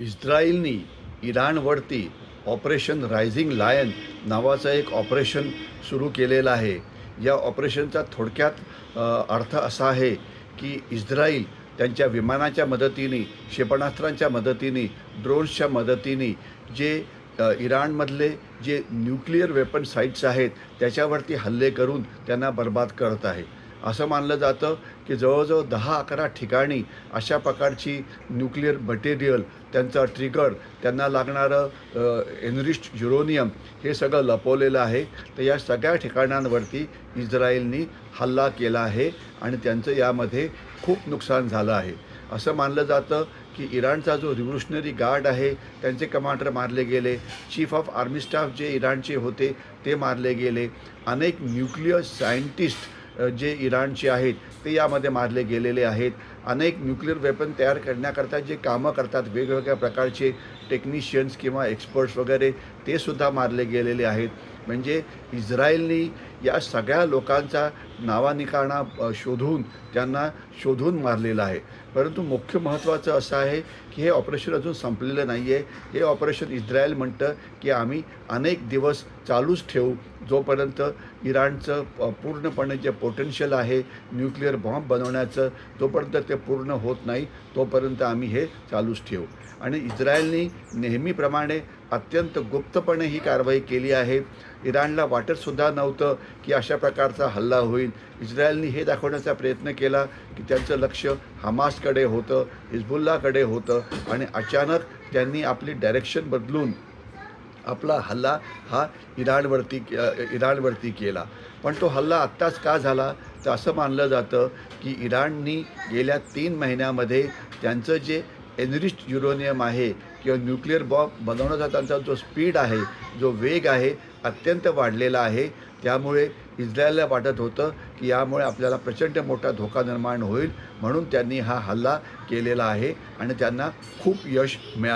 इस्रायलनी इराणवरती operation rising lion नावाचं एक ऑपरेशन सुरू केलेलं आहे. या ऑपरेशनचा थोडक्यात अर्थ असा आहे की इस्रायल त्यांच्या विमानाच्या मदतीने क्षेपणास्त्रांच्या मदतीने ड्रोन्सच्या मदतीने जे इराणमधले जे न्यूक्लिअर वेपन साईट्स आहेत त्याच्यावरती हल्ले करून त्यांना बर्बाद करत आहे. असं मानलं जातं की जवळजवळ दहा अकरा ठिकाणी अशा प्रकारची न्यूक्लिअर मटेरियल त्यांचा ट्रिगर त्यांना लागणारं एनरिस्ट युरोनियम हे सगळं लपवलेलं आहे. तर या सगळ्या ठिकाणांवरती इस्रायलनी हल्ला केला आहे आणि त्यांचं यामध्ये खूप नुकसान झालं आहे. असं मानलं जातं की इराणचा जो रिव्होल्युशनरी गार्ड आहे त्यांचे कमांडर मारले गेले. चीफ ऑफ आर्मी स्टाफ जे इराणचे होते ते मारले गेले. अनेक न्यूक्लिअर सायंटिस्ट जे इराणचे आहेत ते यामध्ये मारले गेलेले आहेत. अनेक न्यूक्लिअर वेपन तयार करण्याकरता जे कामं करतात वेगवेगळ्या प्रकारचे टेक्निशियन्स किंवा एक्सपर्ट्स वगैरे ते सुद्धा मारले गेलेले आहेत. म्हणजे इस्रायलनी या सगळ्या लोकांचा नावानिकाणा शोधून त्यांना शोधून मारलेला आहे. परंतु मुख्य महत्त्वाचं असं आहे की हे ऑपरेशन अजून संपलेलं नाही आहे हे ऑपरेशन इस्रायल म्हणतं की आम्ही अनेक दिवस चालूच ठेवू. जोपर्यंत इराणचं प- पूर्णपणे जे पोटेन्शियल आहे न्यूक्लिअर बॉम्ब बनवण्याचं जोपर्यंत ते पूर्ण होत नाही तोपर्यंत आम्ही हे चालूच ठेवू. आणि इस्रायलनी नेहमीप्रमाणे अत्यंत गुप्तपणे ही कारवाई केली आहे. इराणला वाटतसुद्धा नव्हतं की अशा प्रकारचा हल्ला होईल. इस्रायलनी हे दाखवण्याचा प्रयत्न केला की त्यांचं लक्ष हमासकडे होतं हिजबुल्लाकडे होतं आणि अचानक त्यांनी आपली डायरेक्शन बदलून आपला हल्ला हा इराणवरती इराणवरती केला. पण तो हल्ला आत्ताच का झाला? तर असं मानलं जातं की इराणनी गेल्या तीन महिन्यामध्ये त्यांचं जे एनरिच्ड युरोनियम आहे किंवा न्यूक्लिअर बॉम्ब बनवण्याचा त्यांचा जो स्पीड आहे जो वेग आहे अत्यंत वाढलेला आहे. त्यामुळे इस्रायलला वाटत होतं की यामुळे आपल्याला प्रचंड मोठा धोका निर्माण होईल म्हणून त्यांनी हा हल्ला केलेला आहे आणि त्यांना खूप यश मिळालं.